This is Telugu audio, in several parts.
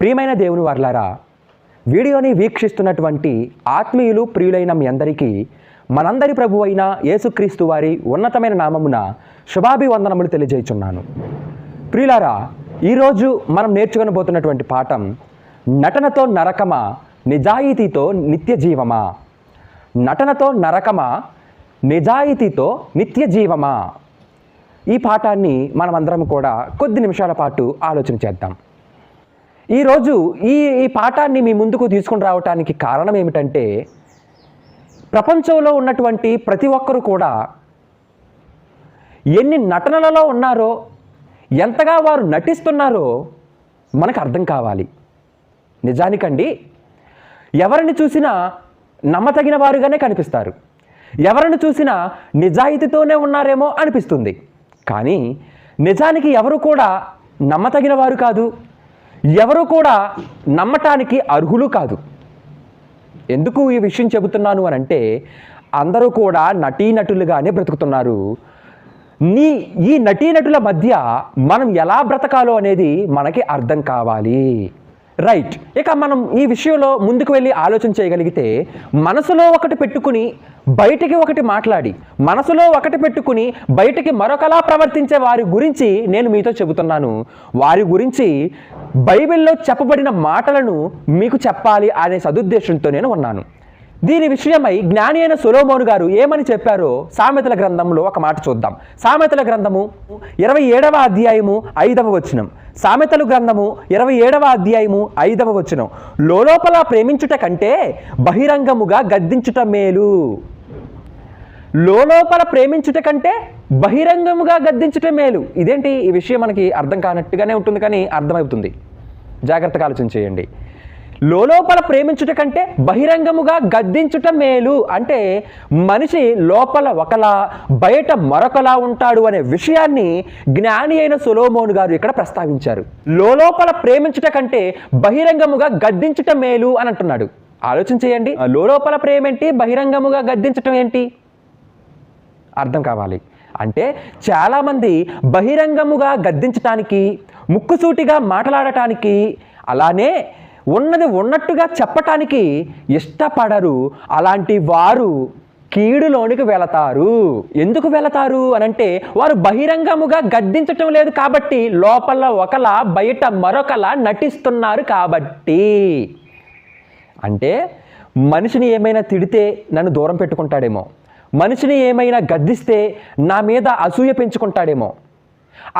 ప్రియమైన దేవుని వర్లారా వీడియోని వీక్షిస్తున్నటువంటి ఆత్మీయులు ప్రియులైన మీ అందరికీ మనందరి ప్రభు అయిన యేసుక్రీస్తు వారి ఉన్నతమైన నామమున శుభాభివందనములు తెలియజేయుచున్నాను. ప్రియులారా ఈరోజు మనం నేర్చుకొనబోతున్నటువంటి పాఠం నటనతో నరకమా నిజాయితీతో నిత్య జీవమా నటనతో నరకమా నిజాయితీతో నిత్య జీవమా ఈ పాఠాన్ని మనమందరం కూడా కొద్ది నిమిషాల పాటు ఆలోచన చేద్దాం. ఈరోజు ఈ ఈ పాఠాన్ని మీ ముందుకు తీసుకుని రావటానికి కారణం ఏమిటంటే ప్రపంచంలో ఉన్నటువంటి ప్రతి ఒక్కరు కూడా ఎన్ని నటనలలో ఉన్నారో ఎంతగా వారు నటిస్తున్నారో మనకు అర్థం కావాలి. నిజానికండి ఎవరిని చూసినా నమ్మతగిన వారుగానే కనిపిస్తారు. ఎవరిని చూసినా నిజాయితీతోనే ఉన్నారేమో అనిపిస్తుంది. కానీ నిజానికి ఎవరు కూడా నమ్మతగిన వారు కాదు. ఎవరు కూడా నమ్మటానికి అర్హులు కాదు. ఎందుకు ఈ విషయం చెబుతున్నాను అని అంటే అందరూ కూడా నటీనటులుగానే బ్రతుకుతున్నారు. నీ ఈ నటీనటుల మధ్య మనం ఎలా బ్రతకాలో అనేది మనకి అర్థం కావాలి. రైట్ ఇక మనం ఈ విషయంలో ముందుకు వెళ్ళి ఆలోచన చేయగలిగితే మనసులో ఒకటి పెట్టుకుని బయటికి ఒకటి మాట్లాడి మనసులో ఒకటి పెట్టుకుని బయటికి మరొకలా ప్రవర్తించే వారి గురించి నేను మీతో చెబుతున్నాను. వారి గురించి బైబిల్లో చెప్పబడిన మాటలను మీకు చెప్పాలి అనే సదుద్దేశంతో నేను ఉన్నాను. దీని విషయమై జ్ఞాని అయిన సొలోమోను గారు ఏమని చెప్పారో సామెతల గ్రంథంలో ఒక మాట చూద్దాం. సామెతల గ్రంథము ఇరవై ఏడవ అధ్యాయము ఐదవ వచనం. సామెతలు గ్రంథము ఇరవై ఏడవ అధ్యాయము ఐదవ వచనం. లోలోపల ప్రేమించుట కంటే బహిరంగముగా గద్దించుట మేలు. లోలోపల ప్రేమించుట కంటే బహిరంగముగా గద్దించుట మేలు. ఇదేంటి? ఈ విషయం మనకి అర్థం కానట్టుగానే ఉంటుంది కానీ అర్థమవుతుంది. జాగ్రత్తగా ఆలోచన చేయండి. లోపల ప్రేమించుట కంటే బహిరంగముగా గద్దించుట మేలు అంటే మనిషి లోపల ఒకలా బయట మరొకలా ఉంటాడు అనే విషయాన్ని జ్ఞాని అయిన సులోమోన్ గారు ఇక్కడ ప్రస్తావించారు. లోపల ప్రేమించుట కంటే బహిరంగముగా గద్దించుట మేలు అని అంటున్నాడు. ఆలోచన చేయండి. లోపల ప్రేమేంటి? బహిరంగముగా గద్దించటం ఏంటి? అర్థం కావాలి. అంటే చాలామంది బహిరంగముగా గద్దించటానికి ముక్కుసూటిగా మాట్లాడటానికి అలానే ఉన్నది ఉన్నట్టుగా చెప్పటానికి ఇష్టపడరు. అలాంటి వారు కీడులోనికి వెళతారు. ఎందుకు వెళతారు? అనంటే వారు బహిరంగముగా గద్దించటం లేదు కాబట్టి లోపల ఒకలా బయట మరొకలా నటిస్తున్నారు కాబట్టి. అంటే మనిషిని ఏమైనా తిడితే నన్ను దూరం పెట్టుకుంటాడేమో. మనిషిని ఏమైనా గద్దిస్తే నా మీద అసూయ పెంచుకుంటాడేమో.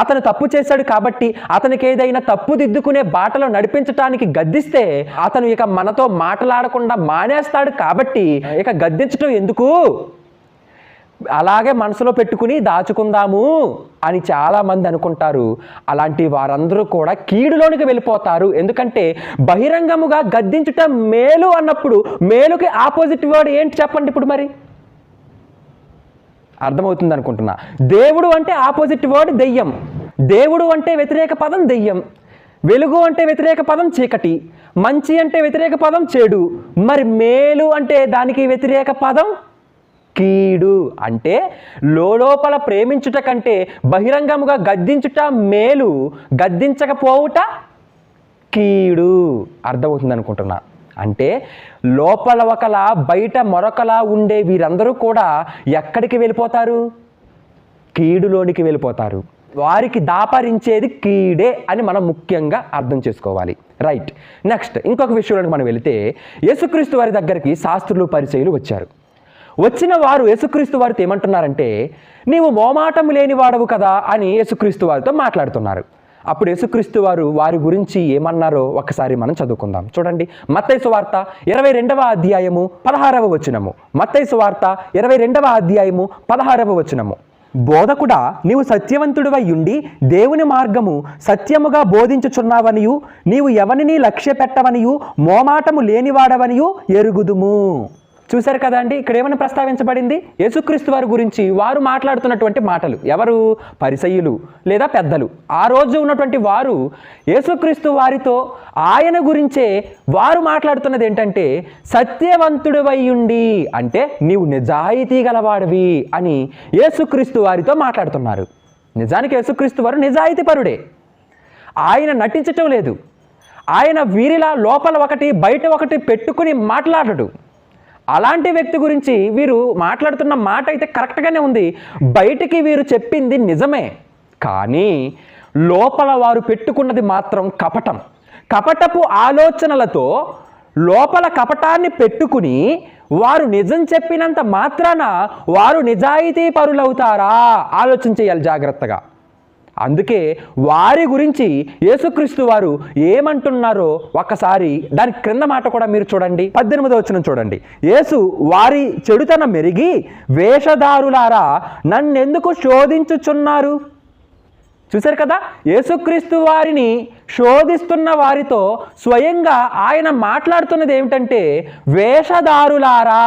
అతను తప్పు చేశాడు కాబట్టి అతనికి ఏదైనా తప్పు దిద్దుకునే బాటలో నడిపించటానికి గద్దిస్తే అతను ఇక మనతో మాట్లాడకుండా మానేస్తాడు కాబట్టి ఇక గద్దించటం ఎందుకు? అలాగే మనసులో పెట్టుకుని దాచుకుందాము అని చాలామంది అనుకుంటారు. అలాంటి వారందరూ కూడా కీడులోనికి వెళ్ళిపోతారు. ఎందుకంటే బహిరంగముగా గద్దించుట మేలు అన్నప్పుడు మేలుకి ఆపోజిట్ వర్డ్ ఏంటి చెప్పండి ఇప్పుడు మరి? అర్థమవుతుంది అనుకుంటున్నా. దేవుడు అంటే ఆపోజిట్ వర్డ్ దెయ్యం. దేవుడు అంటే వ్యతిరేక పదం దెయ్యం. వెలుగు అంటే వ్యతిరేక పదం చీకటి. మంచి అంటే వ్యతిరేక పదం చెడు. మరి మేలు అంటే దానికి వ్యతిరేక పదం కీడు. అంటే లోపల ప్రేమించుట కంటే బహిరంగముగా గద్దించుట మేలు గద్దించకపోవుట కీడు. అర్థమవుతుంది అనుకుంటున్నా అంటే లోపల ఒకలా బయట మరొకలా ఉండే వీరందరూ కూడా ఎక్కడికి వెళ్ళిపోతారు? కీడులోనికి వెళ్ళిపోతారు. వారికి దాపరించేది కీడే అని మనం ముఖ్యంగా అర్థం చేసుకోవాలి. రైట్ నెక్స్ట్ ఇంకొక విషయంలోకి మనం వెళితే యేసుక్రీస్తు వారి దగ్గరికి శాస్త్రులు పరిచయులు వచ్చారు. వచ్చిన వారు యేసుక్రీస్తు వారితో ఏమంటున్నారంటే నీవు మోమాటం లేని వాడవు కదా అని యేసుక్రీస్తు వారితో మాట్లాడుతున్నారు. అప్పుడు యేసుక్రీస్తు వారు వారి గురించి ఏమన్నారో ఒకసారి మనం చదువుకుందాం. చూడండి మత్తైసు వార్త ఇరవై రెండవ అధ్యాయము పదహారవ వచనము. మత్తైసు వార్త ఇరవై రెండవ అధ్యాయము పదహారవ వచనము. బోధకుడా నీవు సత్యవంతుడివై ఉండి దేవుని మార్గము సత్యముగా బోధించుచున్నావనియు నీవు ఎవరిని లక్ష్య పెట్టవనియు మోమాటము లేనివాడవనియు ఎరుగుదుము. చూశారు కదా అండి? ఇక్కడ ఏమైనా ప్రస్తావించబడింది? యేసుక్రీస్తు వారి గురించి వారు మాట్లాడుతున్నటువంటి మాటలు. ఎవరు? పరిసయ్యులు లేదా పెద్దలు. ఆ రోజు ఉన్నటువంటి వారు యేసుక్రీస్తు వారితో ఆయన గురించే వారు మాట్లాడుతున్నది ఏంటంటే సత్యవంతుడివై ఉండి అంటే నీవు నిజాయితీ గలవాడివి అని యేసుక్రీస్తు వారితో మాట్లాడుతున్నారు. నిజానికి యేసుక్రీస్తు వారు నిజాయితీ పరుడే. ఆయన నటించటం లేదు. ఆయన వీరిలా లోపల ఒకటి బయట ఒకటి పెట్టుకుని మాట్లాడడు. అలాంటి వ్యక్తి గురించి వీరు మాట్లాడుతున్న మాట అయితే కరెక్ట్గానే ఉంది. బయటికి వీరు చెప్పింది నిజమే. కానీ లోపల వారు పెట్టుకున్నది మాత్రం కపటం. కపటపు ఆలోచనలతో లోపల కపటాన్ని పెట్టుకుని వారు నిజం చెప్పినంత మాత్రాన వారు నిజాయితీ పరులవుతారా ఆలోచన చేయాలి జాగ్రత్తగా. అందుకే వారి గురించి యేసుక్రీస్తు వారు ఏమంటున్నారో ఒక్కసారి దాని క్రింద మాట కూడా మీరు చూడండి. పద్దెనిమిదో వచ్చిన చూడండి. యేసు వారి చెడుతనం మెరిగి వేషధారులారా నన్నెందుకు శోధించుచున్నారు? చూశారు కదా? యేసుక్రీస్తు వారిని శోధిస్తున్న వారితో స్వయంగా ఆయన మాట్లాడుతున్నది ఏమిటంటే వేషధారులారా.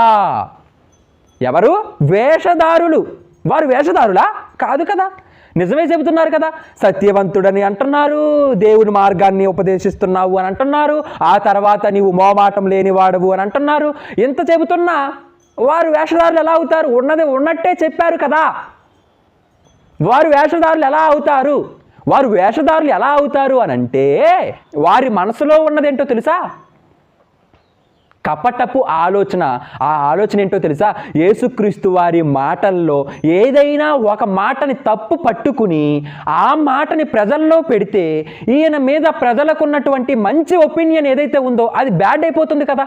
ఎవరు? వేషధారులు. వారు వేషధారులా? కాదు కదా? నిజమే చెబుతున్నారు కదా? సత్యవంతుడని అంటున్నారు. దేవుని మార్గాన్ని ఉపదేశిస్తున్నావు అని అంటున్నారు. ఆ తర్వాత నీవు మోమాటం లేనివాడవు అని అంటున్నారు. ఎంత చెబుతున్నా వారు వేషధారులు ఎలా అవుతారు? ఉన్నది ఉన్నట్టే చెప్పారు కదా. వారు వేషధారులు ఎలా అవుతారు? వారు వేషధారులు ఎలా అవుతారు అని అంటే వారి మనసులో ఉన్నదేంటో తెలుసా? కపటపు ఆలోచన. ఆ ఆలోచన ఏంటో తెలుసా? యేసుక్రీస్తు వారి మాటల్లో ఏదైనా ఒక మాటని తప్పు పట్టుకుని ఆ మాటని ప్రజల్లో పెడితే ఈయన మీద ప్రజలకున్నటువంటి మంచి ఒపీనియన్ ఏదైతే ఉందో అది బ్యాడ్ అయిపోతుంది కదా?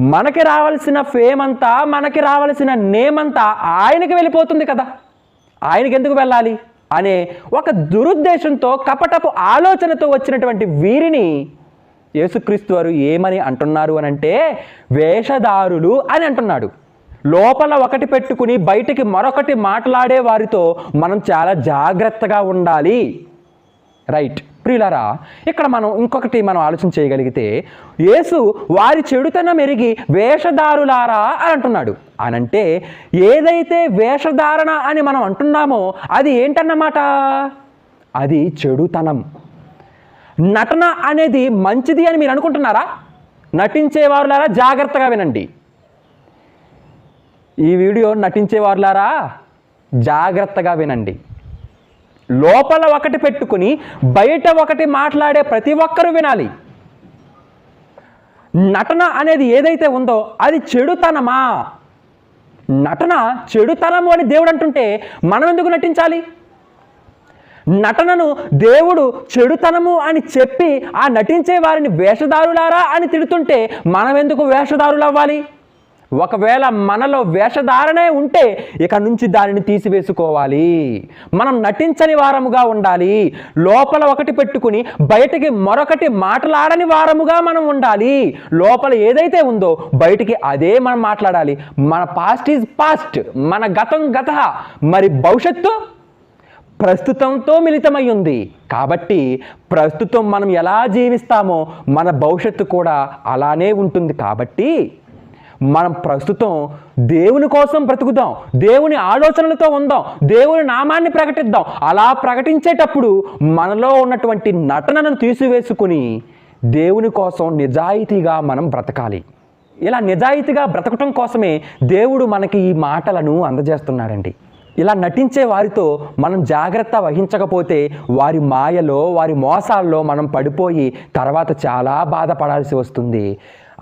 మనకి రావాల్సిన ఫేమ్ అంతా మనకి రావాల్సిన నేమ్ అంతా ఆయనకి వెళ్ళిపోతుంది కదా? ఆయనకి ఎందుకు వెళ్ళాలి? అనే ఒక దురుద్దేశంతో కపటపు ఆలోచనతో వచ్చినటువంటి వీరిని యేసుక్రీస్తు వారు ఏమని అంటున్నారు అని అంటే వేషధారులు అని అంటున్నాడు. లోపల ఒకటి పెట్టుకుని బయటికి మరొకటి మాట్లాడే వారితో మనం చాలా జాగ్రత్తగా ఉండాలి. రైట్. ప్రియులారా ఇక్కడ మనం ఇంకొకటి మనం ఆలోచన చేయగలిగితే యేసు వారి చెడుతనం ఎరిగి వేషధారులారా అని అంటున్నాడు. అనంటే ఏదైతే వేషధారణ అని మనం అంటున్నామో అది ఏంటన్నమాట? అది చెడుతనం. నటన అనేది మంచిది అని మీరు అనుకుంటున్నారా? నటించేవారులారా జాగ్రత్తగా వినండి. ఈ వీడియో నటించేవారులారా జాగ్రత్తగా వినండి. లోపల ఒకటి పెట్టుకుని బయట ఒకటి మాట్లాడే ప్రతి ఒక్కరూ వినాలి. నటన అనేది ఏదైతే ఉందో అది చెడుతనమా? నటన చెడుతనము అని దేవుడు అంటుంటే మనం ఎందుకు నటించాలి? నటనను దేవుడు చెడుతనము అని చెప్పి ఆ నటించే వారిని వేషధారులారా అని తిడుతుంటే మనం ఎందుకు వేషధారులు అవ్వాలి ఒకవేళ మనలో వేషధారణే ఉంటే ఇక నుంచి దానిని తీసివేసుకోవాలి. మనం నటించని వారముగా ఉండాలి. లోపల ఒకటి పెట్టుకుని బయటికి మరొకటి మాట్లాడని వారముగా మనం ఉండాలి. లోపల ఏదైతే ఉందో బయటికి అదే మనం మాట్లాడాలి. మన పాస్ట్ ఈజ్ పాస్ట్ మన గతం గత మరి భవిష్యత్తు ప్రస్తుతంతో మిళితమై ఉంది కాబట్టి ప్రస్తుతం మనం ఎలా జీవిస్తామో మన భవిష్యత్తు కూడా అలానే ఉంటుంది. కాబట్టి మనం ప్రస్తుతం దేవుని కోసం బ్రతుకుదాం. దేవుని ఆలోచనలతో ఉందాం. దేవుని నామాన్ని ప్రకటిద్దాం. అలా ప్రకటించేటప్పుడు మనలో ఉన్నటువంటి నటనను తీసివేసుకుని దేవుని కోసం నిజాయితీగా మనం బ్రతకాలి. ఇలా నిజాయితీగా బ్రతకటం కోసమే దేవుడు మనకి ఈ మాటలను అందజేస్తున్నాడండి. ఇలా నటించే వారితో మనం జాగ్రత్త వహించకపోతే వారి మాయలో వారి మోసాల్లో మనం పడిపోయి తర్వాత చాలా బాధపడాల్సి వస్తుంది.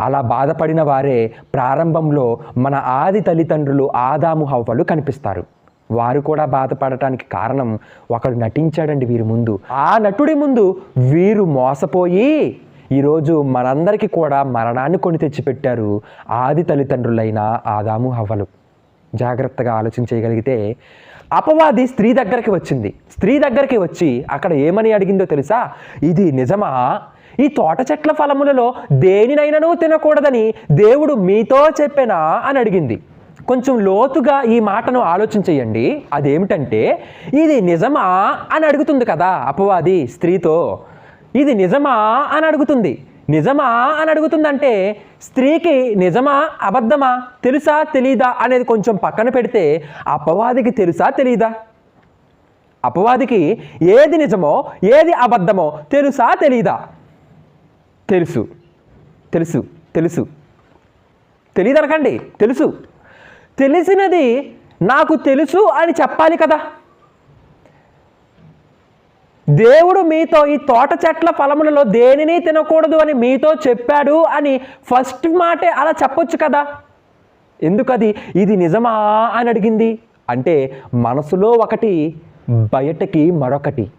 అలా బాధపడిన వారే ప్రారంభంలో మన ఆది తల్లిదండ్రులు ఆదాము హవ్వలు కనిపిస్తారు. వారు కూడా బాధపడటానికి కారణం ఒకడు నటించాడండి వీరి ముందు. ఆ నటుడి ముందు వీరు మోసపోయి ఈరోజు మనందరికీ కూడా మరణాన్ని కొని తెచ్చిపెట్టారు ఆది తల్లిదండ్రులైన ఆదాము హవ్వలు జాగ్రత్తగా ఆలోచన చేయగలిగితే అపవాది స్త్రీ దగ్గరికి వచ్చింది. స్త్రీ దగ్గరికి వచ్చి అక్కడ ఏమని అడిగిందో తెలుసా? ఇది నిజమా? ఈ తోట చెట్ల ఫలములలో దేనినైనాను తినకూడదని దేవుడు మీతో చెప్పెనా అని అడిగింది. కొంచెం లోతుగా ఈ మాటను ఆలోచన చేయండి. అదేమిటంటే ఇది నిజమా అని అడుగుతుంది కదా అపవాది స్త్రీతో. ఇది నిజమా అని అడుగుతుంది. నిజమా అని అడుగుతుందంటే స్త్రీకి నిజమా అబద్ధమా తెలుసా తెలీదా అనేది కొంచెం పక్కన పెడితే అపవాదికి తెలుసా తెలీదా? అపవాదికి ఏది నిజమో ఏది అబద్ధమో తెలుసా తెలీదా? తెలుసు. తెలుసు. తెలుసు. తెలియదనకండి తెలుసు. తెలిసినది నాకు తెలుసు అని చెప్పాలి కదా. దేవుడు మీతో ఈ తోట చెట్ల ఫలములలో దేనిని తినకూడదు అని మీతో చెప్పాడు అని ఫస్ట్ మాటే అలా చెప్పొచ్చు కదా. ఎందుకది? ఇది నిజమా అని అడిగింది. అంటే మనసులో ఒకటి బయటకి మరొకటి.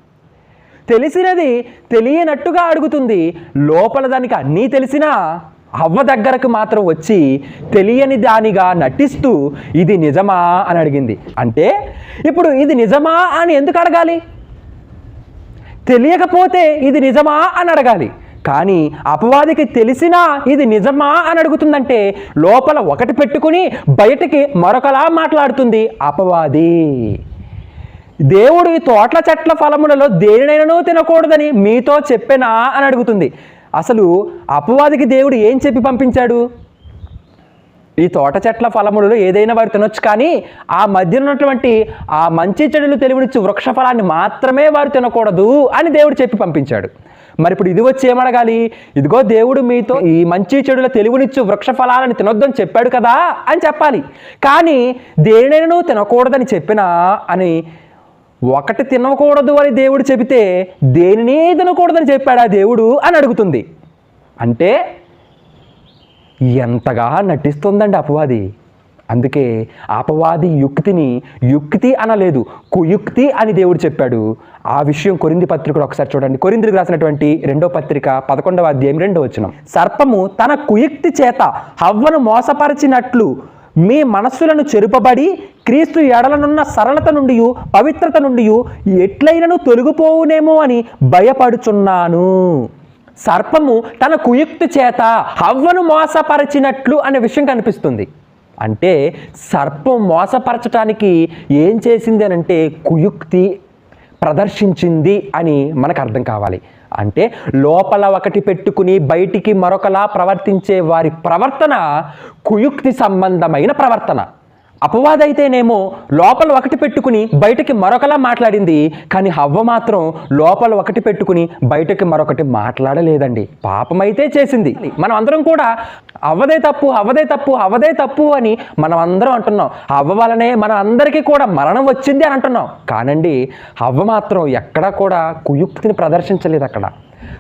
తెలిసినది తెలియనట్టుగా అడుగుతుంది. లోపల దానికి అన్నీ తెలిసినా అవ్వ దగ్గరకు మాత్రం వచ్చి తెలియని దానిగా నటిస్తూ ఇది నిజమా అని అడిగింది. అంటే ఇప్పుడు ఇది నిజమా అని ఎందుకు అడగాలి? తెలియకపోతే ఇది నిజమా అని అడగాలి. కానీ అపవాదికి తెలిసినా ఇది నిజమా అని అడుగుతుందంటే లోపల ఒకటి పెట్టుకుని బయటికి మరొకలా మాట్లాడుతుంది అపవాది. దేవుడు ఈ తోటల చెట్ల ఫలములలో దేనినైనానూ తినకూడదని మీతో చెప్పెనా అని అడుగుతుంది. అసలు అపవాదికి దేవుడు ఏం చెప్పి పంపించాడు? ఈ తోట చెట్ల ఫలములలో ఏదైనా వారు తినొచ్చు కానీ ఆ మధ్య ఉన్నటువంటి ఆ మంచి చెడులు తెలివినిచ్చు వృక్ష ఫలాన్ని మాత్రమే వారు తినకూడదు అని దేవుడు చెప్పి పంపించాడు. మరి ఇప్పుడు ఇది వచ్చి ఏమడగాలి? ఇదిగో దేవుడు మీతో ఈ మంచి చెడుల తెలివినిచ్చు వృక్ష ఫలాలను తినొద్దని చెప్పాడు కదా అని చెప్పాలి. కానీ దేనినైనా తినకూడదని చెప్పినా అని ఒకటి తినకూడదు అని దేవుడు చెబితే దేనినే తినకూడదని చెప్పాడు ఆ దేవుడు అని అడుగుతుంది. అంటే ఎంతగా నటిస్తుందండి అపవాది. అందుకే అపవాది యుక్తిని యుక్తి అనలేదు కుయుక్తి అని దేవుడు చెప్పాడు. ఆ విషయం కొరింది పత్రికలు ఒకసారి చూడండి. కొరిందులకు రాసినటువంటి రెండో పత్రిక పదకొండవ అధ్యాయం రెండో వచనం. సర్పము తన కుయుక్తి చేత హవ్వను మోసపరిచినట్లు మీ మనస్సులను చెరుపబడి క్రీస్తు ఎడలనున్న సరళత నుండి పవిత్రత నుండి ఎట్లయినను తొలగిపోవునేమో అని భయపడుచున్నాను. సర్పము తన కుయుక్తి చేత హవ్వను మోసపరచినట్లు అనే విషయం కనిపిస్తుంది. అంటే సర్పం మోసపరచటానికి ఏం చేసింది అని అంటే కుయుక్తి ప్రదర్శించింది అని మనకు అర్థం కావాలి. అంటే లోపల ఒకటి పెట్టుకుని బయటికి మరొకలా ప్రవర్తించే వారి ప్రవర్తన కుయుక్తి సంబంధమైన ప్రవర్తన. అపవాదైతేనేమో లోపల ఒకటి పెట్టుకుని బయటకి మరొకలా మాట్లాడింది కానీ హవ్వ మాత్రం లోపల ఒకటి పెట్టుకుని బయటకి మరొకటి మాట్లాడలేదండి. పాపమైతే చేసింది. మనం అందరం కూడా అవ్వదే తప్పు అవ్వదే తప్పు అవ్వదే తప్పు అని మనం అందరం అంటున్నాం. అవ్వ వలనే మన అందరికీ కూడా మరణం వచ్చింది అని అంటున్నాం. కానండి అవ్వ మాత్రం ఎక్కడా కూడా కుయుక్తిని ప్రదర్శించలేదు అక్కడ.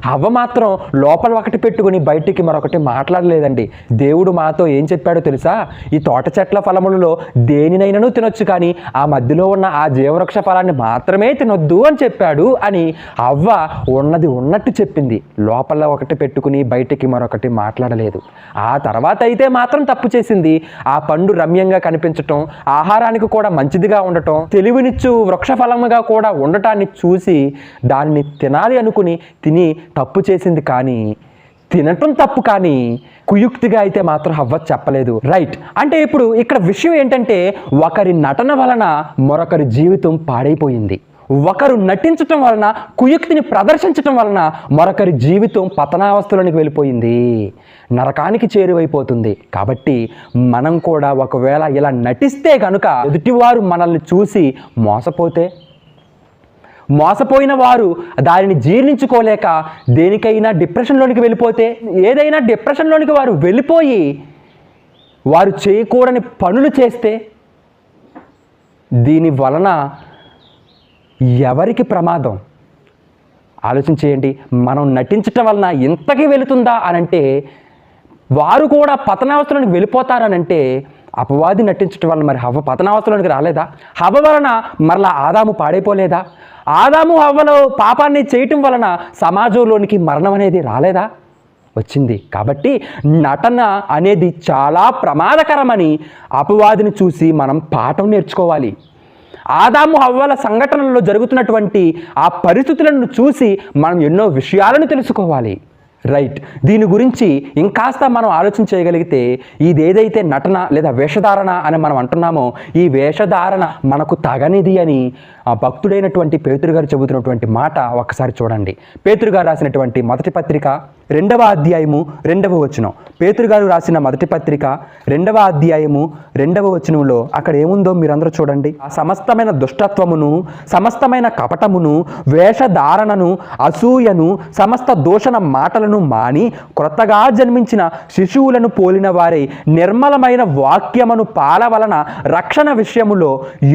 అవ్వ మాత్రం లోపల ఒకటి పెట్టుకుని బయటికి మరొకటి మాట్లాడలేదండి. దేవుడు మాతో ఏం చెప్పాడో తెలుసా? ఈ తోట చెట్ల ఫలములలో దేనినైనాను తినొచ్చు కానీ ఆ మధ్యలో ఉన్న ఆ జీవవృక్ష ఫలాన్ని మాత్రమే తినొద్దు అని చెప్పాడు అని అవ్వ ఉన్నది ఉన్నట్టు చెప్పింది. లోపల ఒకటి పెట్టుకుని బయటికి మరొకటి మాట్లాడలేదు. ఆ తర్వాత అయితే మాత్రం తప్పు చేసింది. ఆ పండు రమ్యంగా కనిపించటం ఆహారానికి కూడా మంచిదిగా ఉండటం తెలివినిచ్చు వృక్ష ఫలముగా కూడా ఉండటాన్ని చూసి దాన్ని తినాలి అనుకుని తిని తప్పు చేసింది కానీ తినటం తప్పు కానీ కుయుక్తిగా అయితే మాత్రం హవ్వ చెప్పలేదు. రైట్ అంటే ఇప్పుడు ఇక్కడ విషయం ఏంటంటే ఒకరి నటన వలన మరొకరి జీవితం పాడైపోయింది. ఒకరు నటించటం వలన కుయుక్తిని ప్రదర్శించటం వలన మరొకరి జీవితం పతనావస్థలోనికి వెళ్ళిపోయింది. నరకానికి చేరువైపోతుంది. కాబట్టి మనం కూడా ఒకవేళ ఇలా నటిస్తే కనుక ఎదుటివారు మనల్ని చూసి మోసపోతే మోసపోయిన వారు దానిని జీర్ణించుకోలేక దేనికైనా డిప్రెషన్లోనికి వెళ్ళిపోతే ఏదైనా డిప్రెషన్లోనికి వారు వెళ్ళిపోయి వారు చేయకూడని పనులు చేస్తే దీని వలన ఎవరికి ప్రమాదం? ఆలోచన చేయండి. మనం నటించటం వలన ఇంతకీ వెళుతుందా అని అంటే వారు కూడా పతనావస్థలోనికి వెళ్ళిపోతారనంటే అపవాది నటించటం వల్ల మరి హవ్వ పతనావస్థలోనికి రాలేదా? హవ్వ వలన మరలా ఆదాము పాడైపోలేదా? ఆదాము హవ్వలో పాపాన్ని చేయటం వలన సమాజంలోనికి మరణం అనేది రాలేదా? వచ్చింది. కాబట్టి నటన అనేది చాలా ప్రమాదకరమని అపవాదిని చూసి మనం పాఠం నేర్చుకోవాలి. ఆదాము హవ్వల సంఘటనల్లో జరుగుతున్నటువంటి ఆ పరిస్థితులను చూసి మనం ఎన్నో విషయాలను తెలుసుకోవాలి. రైట్ దీని గురించి ఇంకాస్త మనం ఆలోచన చేయగలిగితే ఇది ఏదైతే నటన లేదా వేషధారణ అని మనం అంటున్నామో ఈ వేషధారణ మనకు తగనిది అని ఆ భక్తుడైనటువంటి పేతురు గారు చెబుతున్నటువంటి మాట ఒకసారి చూడండి. పేతురు గారు రాసినటువంటి మొదటి పత్రిక రెండవ అధ్యాయము రెండవ వచనం. పేతురు గారు రాసిన మొదటి పత్రిక రెండవ అధ్యాయము రెండవ వచనంలో అక్కడ ఏముందో మీరందరూ చూడండి. ఆ సమస్తమైన దుష్టత్వమును సమస్తమైన కపటమును వేషధారణను అసూయను సమస్త దూషణ మాటలను మాని క్రొత్తగా జన్మించిన శిశువులను పోలిన వారై నిర్మలమైన వాక్యమును పాల వలన రక్షణ విషయములో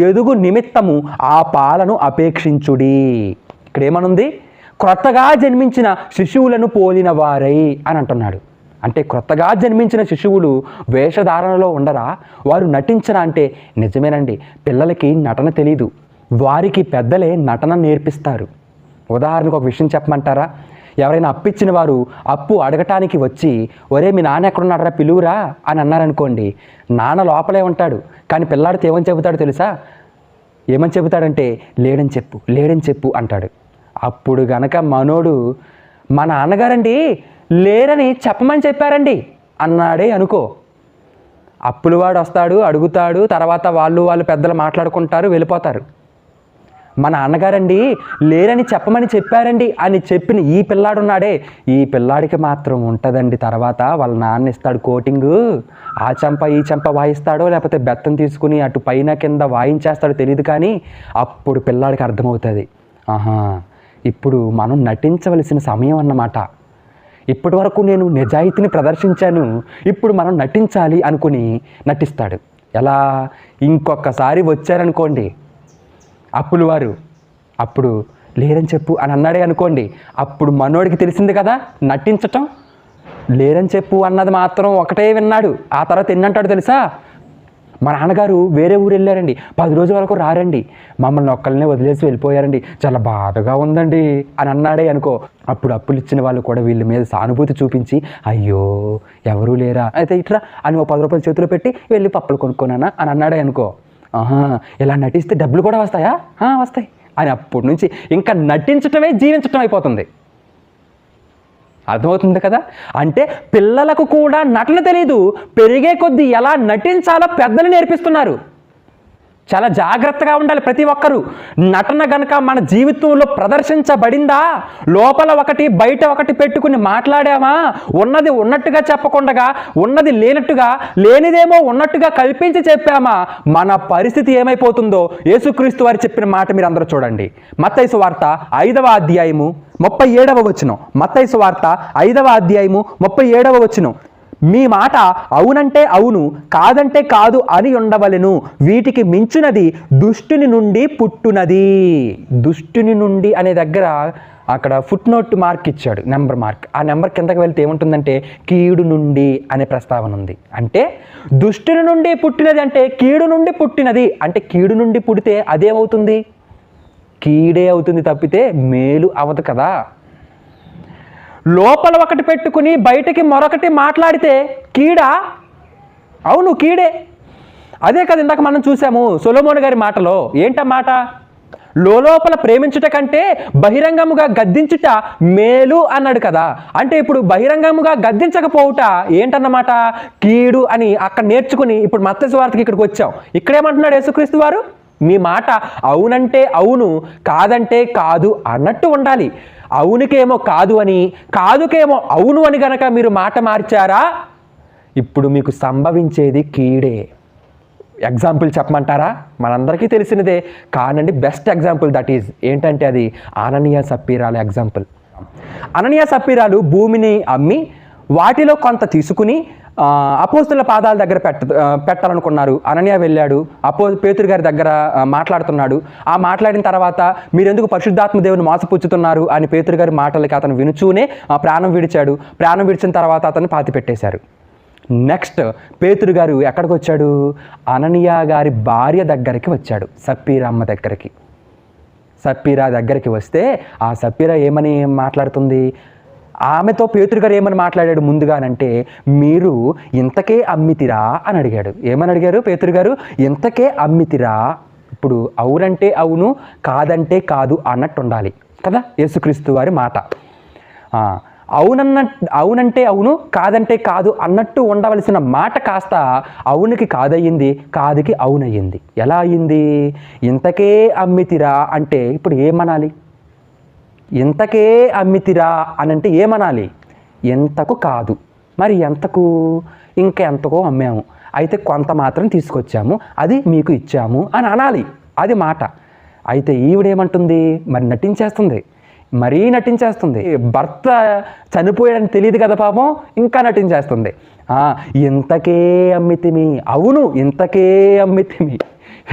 ఎదుగు నిమిత్తము ఆ పాలను అపేక్షించుడి. ఇక్కడ ఏమనుంది క్రొత్తగా జన్మించిన శిశువులను పోలిన వారై అని అంటున్నాడు. అంటే క్రొత్తగా జన్మించిన శిశువులు వేషధారణలో ఉండరా? వారు నటించరా అంటే నిజమేనండి పిల్లలకి నటన తెలీదు. వారికి పెద్దలే నటన నేర్పిస్తారు. ఉదాహరణకు ఒక విషయం చెప్పమంటారా? ఎవరైనా అప్పిచ్చిన వారు అప్పు అడగటానికి వచ్చి ఒరే మీ నాన్న ఎక్కడున్నాడరా పిలువురా? అని అన్నారనుకోండి నాన్న లోపలే ఉంటాడు కానీ పిల్లాడితో ఏమని చెబుతాడు తెలుసా? ఏమని చెబుతాడంటే లేడని చెప్పు లేడని చెప్పు అంటాడు. అప్పుడు గనక మనోడు మా నాన్నగారండి లేరని చెప్పమని చెప్పారండి అన్నాడే అనుకో. అప్పులవాడు వస్తాడు అడుగుతాడు తర్వాత వాళ్ళు వాళ్ళు పెద్దలు మాట్లాడుకుంటారు వెళ్ళిపోతారు. మా నాన్నగారండి లేరని చెప్పమని చెప్పారండి. అని చెప్పిన ఈ పిల్లాడున్నాడే. ఈ పిల్లాడికి మాత్రం ఉంటుందండి తర్వాత వాళ్ళ నాన్న ఇస్తాడు కోటింగు. ఆ చెంప ఈ చెంప వాయిస్తాడో లేకపోతే బెత్తం తీసుకుని అటు పైన కింద వాయించేస్తాడో తెలియదు కానీ అప్పుడు పిల్లాడికి అర్థమవుతుంది. ఆహా ఇప్పుడు మనం నటించవలసిన సమయం అన్నమాట. ఇప్పటి వరకు నేను నిజాయితీని ప్రదర్శించాను. ఇప్పుడు మనం నటించాలి అనుకుని నటిస్తాడు. ఎలా? ఇంకొకసారి వచ్చారనుకోండి. అప్పులు వారు అప్పుడు లేరని చెప్పు అని అన్నాడే అనుకోండి. అప్పుడు మనోడికి తెలిసింది కదా నటించటం. లేరని చెప్పు అన్నది మాత్రం ఒకటే విన్నాడు. ఆ తర్వాత ఎన్నంటాడు తెలుసా? మా నాన్నగారు వేరే ఊరు వెళ్ళారండి. పది రోజుల వరకు రారండి. మమ్మల్ని ఒక్కళ్ళనే వదిలేసి వెళ్ళిపోయారండి. చాలా బాధగా ఉందండి అని అన్నాడే అనుకో. అప్పుడు అప్పులు ఇచ్చిన వాళ్ళు కూడా వీళ్ళ మీద సానుభూతి చూపించి అయ్యో ఎవరూ లేరా? అయితే ఇట్లా అని ఒక పది రూపాయలు చేతిలో పెట్టి వెళ్ళి పప్పులు కొనుక్కోనానా అని అన్నాడే అనుకో. ఇలా నటిస్తే డబ్బులు కూడా వస్తాయా? వస్తాయి. అని అప్పటి నుంచి ఇంకా నటించటమే జీవించటం అయిపోతుంది. అర్థమవుతుంది కదా? అంటే పిల్లలకు కూడా నటన తెలియదు పెరిగే కొద్దీ ఎలా నటించాలో పెద్దలు నేర్పిస్తున్నారు. చాలా జాగ్రత్తగా ఉండాలి ప్రతి ఒక్కరూ. నటన గనక మన జీవితంలో ప్రదర్శించబడిందా? లోపల ఒకటి బయట ఒకటి పెట్టుకుని మాట్లాడామా? ఉన్నది ఉన్నట్టుగా చెప్పకుండా ఉన్నది లేనట్టుగా లేనిదేమో ఉన్నట్టుగా కల్పించి చెప్పామా? మన పరిస్థితి ఏమైపోతుందో యేసుక్రీస్తు వారు చెప్పిన మాట మీరు అందరూ చూడండి. మత్తైసు వార్త ఐదవ అధ్యాయము ముప్పై ఏడవ వచనం. మత్తైసు వార్త ఐదవ అధ్యాయము ముప్పై ఏడవ వచనం. మీ మాట అవునంటే అవును కాదంటే కాదు అని ఉండవలెను. వీటికి మించునది దుష్టుని నుండి పుట్టునది. దుష్టుని నుండి అనే దగ్గర అక్కడ ఫుట్ నోట్ మార్క్ ఇచ్చాడు నెంబర్ మార్క్ ఆ నెంబర్ కిందకి వెళ్తే ఏముంటుందంటే కీడు నుండి అనే ప్రస్తావన ఉంది. అంటే దుష్టుని నుండి పుట్టినది అంటే కీడు నుండి పుట్టినది. అంటే కీడు నుండి పుడితే అదేమవుతుంది? కీడే అవుతుంది తప్పితే మేలు అవదు కదా. లోపల ఒకటి పెట్టుకుని బయటకి మరొకటి మాట్లాడితే కీడా? అవును కీడే. అదే కదా ఇందాక మనం చూసాము సొలమోన్ గారి మాటలో. ఏంట మాట? లోపల ప్రేమించుట కంటే బహిరంగముగా గద్దించుట మేలు అన్నాడు కదా. అంటే ఇప్పుడు బహిరంగముగా గద్దించకపోవుట ఏంటన్నమాట కీడు అని అక్కడ నేర్చుకుని ఇప్పుడు మత్స్య వార్తకి ఇక్కడికి వచ్చాం. ఇక్కడేమంటున్నాడు యేసుక్రీస్తు వారు? మీ మాట అవునంటే అవును కాదంటే కాదు అన్నట్టు ఉండాలి. అవునుకేమో కాదు అని కాదుకేమో అవును అని గనక మీరు మాట మార్చారా? ఇప్పుడు మీకు సంభవించేది కీడే. ఎగ్జాంపుల్ చెప్పమంటారా? మనందరికీ తెలిసినదే. కానండి బెస్ట్ ఎగ్జాంపుల్ దట్ ఈజ్ ఏంటంటే అది? అననీయ సప్పీరాల ఎగ్జాంపుల్ అననీయ సప్పీరాలు భూమిని అమ్మి వాటిలో కొంత తీసుకుని అపోస్తుల పాదాల దగ్గర పెట్ట పెట్టాలనుకున్నారు. అననీయ వెళ్ళాడు. అపో పేతురు గారి దగ్గర మాట్లాడుతున్నాడు. ఆ మాట్లాడిన తర్వాత మీరెందుకు పరిశుద్ధాత్మ దేవుని మోసపుచ్చుతున్నారు అని పేతురు గారి మాటలకి అతను వినుచూనే ఆ, ప్రాణం విడిచాడు. ప్రాణం విడిచిన తర్వాత అతను పాతి పెట్టేశారు నెక్స్ట్ పేతురు గారు ఎక్కడికి వచ్చాడు అననియా గారి భార్య దగ్గరికి వచ్చాడు. సప్పీరమ్మ దగ్గరికి. సప్పీరా దగ్గరికి వస్తే ఆ సప్పీరా ఏమని మాట్లాడుతుంది? ఆమెతో పేతురు గారు ఏమని మాట్లాడాడు ముందుగానంటే మీరు ఇంతకే అమ్మితిరా? అని అడిగాడు. ఏమని అడిగారు పేతురు గారు? ఇంతకే అమ్మితిరా? ఇప్పుడు అవునంటే అవును కాదంటే కాదు అన్నట్టు ఉండాలి కదా? యేసుక్రీస్తు వారి మాట. అవునన్న అవునంటే అవును కాదంటే కాదు అన్నట్టు ఉండవలసిన మాట కాస్త అవునికి కాదయ్యింది కాదుకి అవునయ్యింది. ఎలా అయ్యింది? ఇంతకే అమ్మితిరా? అంటే ఇప్పుడు ఏమనాలి? ఇంతకే అమ్మితిరా అని అంటే ఏమనాలి? ఎంతకు కాదు. మరి ఎంతకు? ఇంకా ఎంతకో అమ్మాము. అయితే కొంత మాత్రం తీసుకొచ్చాము. అది మీకు ఇచ్చాము అని అనాలి. అది మాట. అయితే ఈవిడేమంటుంది? మరి నటించేస్తుంది. మరీ నటించేస్తుంది. భర్త చనిపోయాడని తెలియదు కదా పాపం. ఇంకా నటించేస్తుంది. ఇంతకే అమ్మితిమి? అవును ఇంతకే అమ్మితిమి?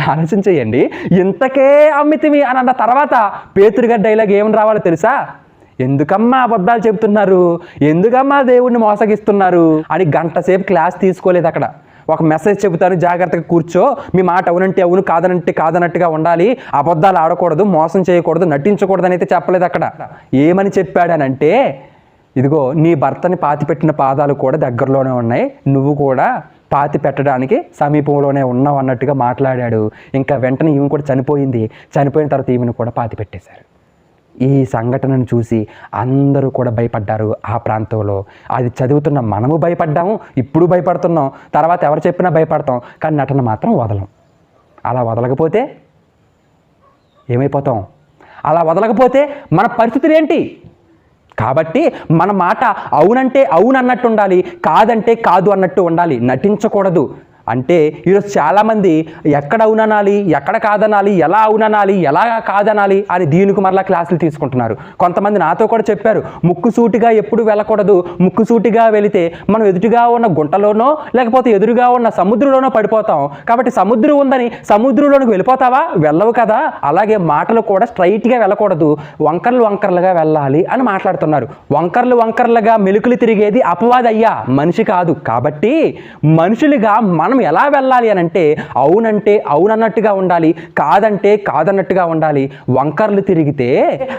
ఆలోచన చేయండి. ఇంతకే అమ్మితివి అని అన్న తర్వాత పేతురు గారి డైలాగ్ ఏమని రావాలో తెలుసా? ఎందుకమ్మా అబద్ధాలు చెబుతున్నారు? ఎందుకమ్మా దేవుణ్ణి మోసగిస్తున్నారు? అని గంట సేపు క్లాస్ తీసుకోలేదు అక్కడ. ఒక మెసేజ్ చెబుతాను జాగ్రత్తగా కూర్చో. మీ మాట అవునంటే అవును కాదనంటే కాదనట్టుగా ఉండాలి. అబద్ధాలు ఆడకూడదు మోసం చేయకూడదు నటించకూడదు అని అయితే చెప్పలేదు అక్కడ. ఏమని చెప్పాడనంటే ఇదిగో నీ భర్తని పాతిపెట్టిన పాదాలు కూడా దగ్గరలోనే ఉన్నాయి. నువ్వు కూడా పాతి పెట్టడానికి సమీపంలోనే ఉన్నావన్నట్టుగా మాట్లాడాడు. ఇంకా వెంటనే ఈమె కూడా చనిపోయింది. చనిపోయిన తర్వాత ఈమెను కూడా పాతి పెట్టేశారు. ఈ సంఘటనను చూసి అందరూ కూడా భయపడ్డారు ఆ ప్రాంతంలో. అది చదువుతున్న మనము భయపడ్డాము ఇప్పుడు భయపడుతున్నాం. తర్వాత ఎవరు చెప్పినా భయపడతాం కానీ నటన మాత్రం వదలం. అలా వదలకపోతే ఏమైపోతాం? అలా వదలకపోతే మన పరిస్థితులు ఏంటి? కాబట్టి మన మాట అవునంటే అవునన్నట్టు ఉండాలి కాదంటే కాదు అన్నట్టు ఉండాలి. నటించకూడదు. అంటే ఈరోజు చాలామంది ఎక్కడ అవుననాలి ఎక్కడ కాదనాలి ఎలా అవుననాలి ఎలా కాదనాలి అని దీనికి మరలా క్లాసులు తీసుకుంటున్నారు. కొంతమంది నాతో కూడా చెప్పారు ముక్కుసూటిగా ఎప్పుడు వెళ్ళకూడదు. ముక్కుసూటిగా వెళితే మనం ఎదుటిగా ఉన్న గుంటలోనో లేకపోతే ఎదురుగా ఉన్న సముద్రంలోనో పడిపోతాం. కాబట్టి సముద్రం ఉందని సముద్రంలోనికి వెళ్ళిపోతావా? వెళ్ళవు కదా. అలాగే మాటలు కూడా స్ట్రైట్గా వెళ్ళకూడదు. వంకర్లు వంకర్లుగా వెళ్ళాలి అని మాట్లాడుతున్నారు. వంకర్లు వంకర్లుగా మెలుకులు తిరిగేది అపవాదయ్యా. మనిషి కాదు. కాబట్టి మనుషులుగా మనం ఎలా వెళ్ళాలి అని అంటే అవునంటే అవునన్నట్టుగా ఉండాలి కాదంటే కాదన్నట్టుగా ఉండాలి. వంకర్లు తిరిగితే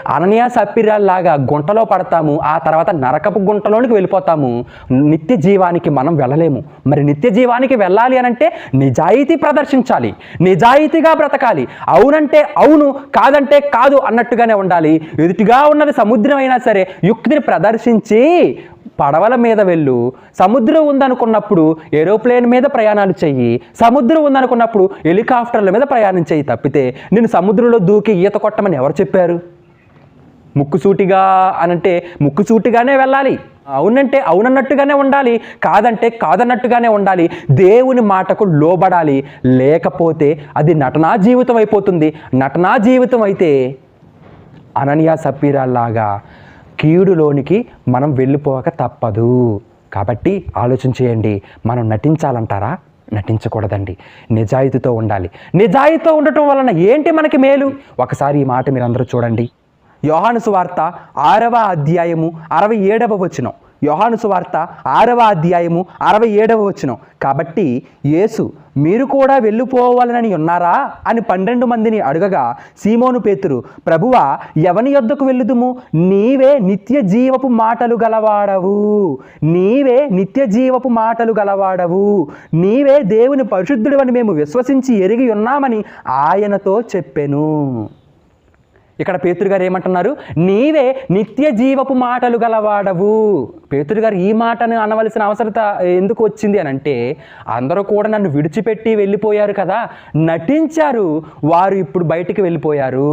అనన్య సప్పిరాల్లాగా గుంటలో పడతాము ఆ తర్వాత నరకపు గుంటలోనికి వెళ్ళిపోతాము. నిత్య జీవానికి మనం వెళ్ళలేము. మరి నిత్య జీవానికి వెళ్ళాలి అని అంటే నిజాయితీ ప్రదర్శించాలి నిజాయితీగా బ్రతకాలి. అవునంటే అవును కాదంటే కాదు అన్నట్టుగానే ఉండాలి. ఎదుటిగా ఉన్నది సముద్రం అయినా సరే యుక్తిని ప్రదర్శించి పడవల మీద వెళ్ళు. సముద్రం ఉందనుకున్నప్పుడు ఏరోప్లేన్ మీద ప్రయాణాలు చెయ్యి. సముద్రం ఉందనుకున్నప్పుడు హెలికాప్టర్ల మీద ప్రయాణం చెయ్యి తప్పితే నేను సముద్రంలో దూకి ఈత కొట్టమని ఎవరు చెప్పారు? ముక్కుసూటిగా అనంటే ముక్కుసూటిగానే వెళ్ళాలి. అవునంటే అవునన్నట్టుగానే ఉండాలి. కాదంటే కాదన్నట్టుగానే ఉండాలి. దేవుని మాటకు లోబడాలి. లేకపోతే అది నటనా జీవితం అయిపోతుంది. నటనా జీవితం అయితే అనన్య సప్పీరాల్లాగా కీడులోనికి మనం వెళ్ళిపోక తప్పదు. కాబట్టి ఆలోచన చేయండి. మనం నటించాలంటారా? నటించకూడదండి. నిజాయితీతో ఉండాలి. నిజాయితీతో ఉండటం వలన ఏంటి మనకి మేలు? ఒకసారి ఈ మాట మీరు అందరూ చూడండి. యోహాను సువార్త ఆరవ అధ్యాయము అరవై ఏడవ వచనం. యోహాను సువార్త ఆరవ అధ్యాయము అరవై ఏడవ వచనం. కాబట్టి యేసు మీరు కూడా వెళ్ళిపోవాలని ఉన్నారా? అని పన్నెండు మందిని అడగగా సీమోను పేతురు ప్రభువా ఎవని యొద్దకు వెళ్ళుదుము? నీవే నిత్య జీవపు మాటలు గలవాడవు. నీవే నిత్య జీవపు మాటలు గలవాడవు. నీవే దేవుని పరిశుద్ధుడు అని మేము విశ్వసించి ఎరిగి ఉన్నామని ఆయనతో చెప్పెను. ఇక్కడ పేతురు గారు ఏమంటున్నారు? నీవే నిత్య జీవపు మాటలు గలవాడవు. పేతురు గారు ఈ మాటను అనవలసిన అవసరత ఎందుకు వచ్చింది అని అంటే అందరూ కూడా నన్ను విడిచిపెట్టి వెళ్ళిపోయారు కదా నటించారు వారు ఇప్పుడు బయటికి వెళ్ళిపోయారు.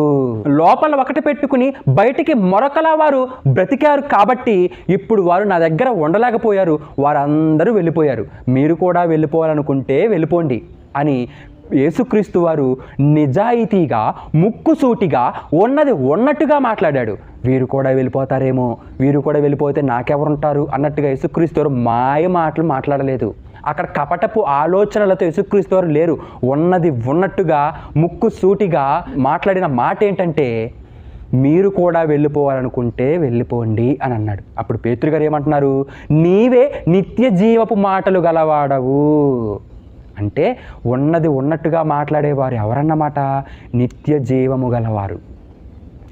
లోపల ఒకటి పెట్టుకుని బయటికి మరొకలా వారు బ్రతికారు కాబట్టి ఇప్పుడు వారు నా దగ్గర ఉండలేకపోయారు వారందరూ వెళ్ళిపోయారు. మీరు కూడా వెళ్ళిపోవాలనుకుంటే వెళ్ళిపోండి అని యేసుక్రీస్తు వారు నిజాయితీగా ముక్కుసూటిగా ఉన్నది ఉన్నట్టుగా మాట్లాడాడు. వీరు కూడా వెళ్ళిపోతారేమో వీరు కూడా వెళ్ళిపోతే నాకెవరుంటారు అన్నట్టుగా యేసుక్రీస్తు వారు మాయ మాటలు మాట్లాడలేదు. అక్కడ కపటపు ఆలోచనలతో యేసుక్రీస్తు వారు లేరు. ఉన్నది ఉన్నట్టుగా ముక్కు సూటిగా మాట్లాడిన మాట ఏంటంటే మీరు కూడా వెళ్ళిపోవాలనుకుంటే వెళ్ళిపోండి అని అన్నాడు. అప్పుడు పేతురు గారు ఏమంటున్నారు? నీవే నిత్య జీవపు మాటలు గలవాడవు. అంటే ఉన్నది ఉన్నట్టుగా మాట్లాడేవారు ఎవరన్నమాట? నిత్య జీవము గలవారు.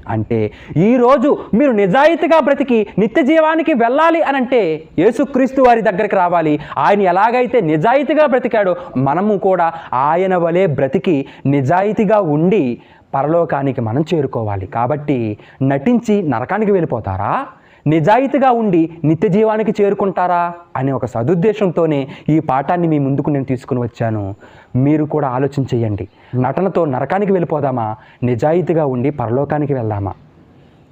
అంటే ఈరోజు మీరు నిజాయితీగా బ్రతికి నిత్య జీవానికి వెళ్ళాలి అని అంటే యేసుక్రీస్తు వారి దగ్గరికి రావాలి. ఆయన ఎలాగైతే నిజాయితీగా బ్రతికాడో మనము కూడా ఆయన వలె బ్రతికి నిజాయితీగా ఉండి పరలోకానికి మనం చేరుకోవాలి. కాబట్టి నటించి నరకానికి వెళ్ళిపోతారా? నిజాయితీగా ఉండి నిత్య జీవానికి చేరుకుంటారా అనే ఒక సదుద్దేశంతోనే ఈ పాఠాన్ని మీ ముందుకు నేను తీసుకుని వచ్చాను. మీరు కూడా ఆలోచన చేయండి. నటనతో నరకానికి వెళ్ళిపోదామా? నిజాయితీగా ఉండి పరలోకానికి వెళ్దామా?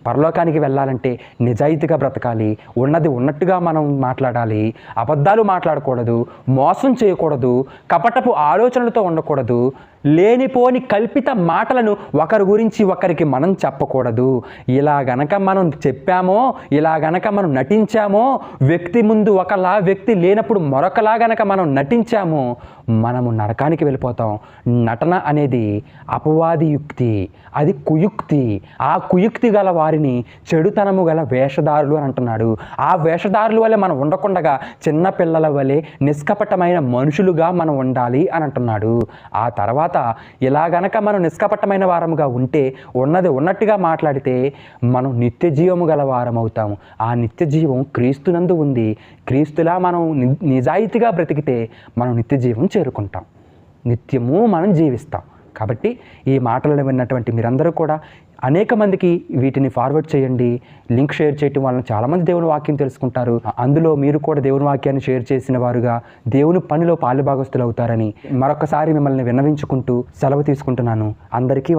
పరలోకానికి వెళ్ళాలంటే నిజాయితీగా బ్రతకాలి. ఉన్నది ఉన్నట్టుగా మనం మాట్లాడాలి. అబద్ధాలు మాట్లాడకూడదు. మోసం చేయకూడదు. కపటపు ఆలోచనలతో ఉండకూడదు. లేనిపోని కల్పిత మాటలను ఒకరి గురించి ఒకరికి మనం చెప్పకూడదు. ఇలా గనక మనం చెప్పామో ఇలా గనక మనం నటించామో వ్యక్తి ముందు ఒకలా వ్యక్తి లేనప్పుడు మరొకలా గనక మనం నటించామో మనము నరకానికి వెళ్ళిపోతాం. నటన అనేది అపవాది యుక్తి. అది కుయుక్తి. ఆ కుయుక్తి గల వారిని చెడుతనము గల వేషధారులు అని అంటున్నాడు. ఆ వేషధారుల వలె మనం ఉండకుండగా చిన్న పిల్లల వలె నిష్కపటమైన మనుషులుగా మనం ఉండాలి అని అంటున్నాడు. ఆ తర్వాత ఇలా గనక మనం నిష్కపటమైన వారముగా ఉంటే ఉన్నది ఉన్నట్టుగా మాట్లాడితే మనం నిత్య జీవము గల వారం అవుతాము ఆ నిత్య జీవం క్రీస్తునందు ఉంది. క్రీస్తులా మనం ని- నిజాయితీగా బ్రతికితే మనం నిత్య జీవం చేరుకుంటాం. నిత్యము మనం జీవిస్తాం. కాబట్టి ఈ మాటలను విన్నటువంటి మీరందరూ కూడా అనేక మందికి వీటిని ఫార్వర్డ్ చేయండి లింక్ షేర్ చేయటం వలన చాలామంది దేవుని వాక్యం తెలుసుకుంటారు. అందులో మీరు కూడా దేవుని వాక్యాన్ని షేర్ చేసిన వారుగా దేవుని పనిలో పాలుభాగస్తులు అవుతారని మరొకసారి మిమ్మల్ని విన్నవించుకుంటూ సెలవు తీసుకుంటున్నాను. అందరికీ